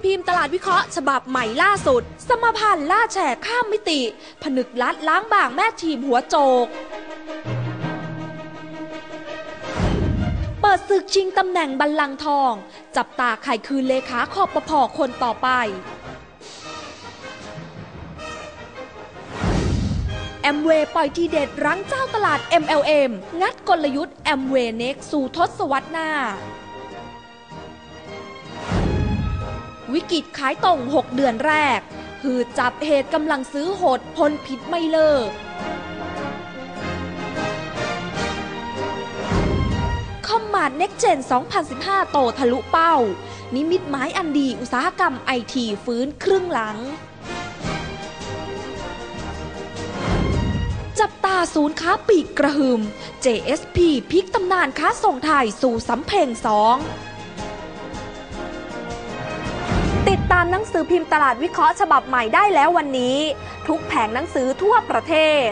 อพิมพ์ตลาดวิเคราะห์ฉบับใหม่ล่าสุด สมพันธ์ล่าแฉข้ามมิติ ผนึกลัดล้างบางแม่ทีมหัวโจก เปิดศึกชิงตำแหน่งบัลลังก์ทอง จับตาใครคืนเลขาคอปพอคนต่อไปแอมเวย์ปล่อยทีเด็ดรั้งเจ้าตลาด MLM งัดกลยุทธ์แอมเวย์เน็กสู่ทศวรรษหน้า วิกฤตขายตรง6 เดือนแรก หือจับเหตุกำลังซื้อโหดพ้นพิษไม่เลิก คอมมาดเน็กเจน 2015 โตทะลุเป้า นิมิตหมายอันดีอุตสาหกรรมไอทีฟื้นครึ่งหลัง จับตาศูนย์ค้าปลีกกระหึ่ม JSP พลิกตำนานค้าส่งไทยสู่สำเพ็งสองามหนังสือพิมพ์ตลาดวิเคราะห์ฉบับใหม่ได้แล้ววันนี้ ทุกแผงหนังสือทั่วประเทศ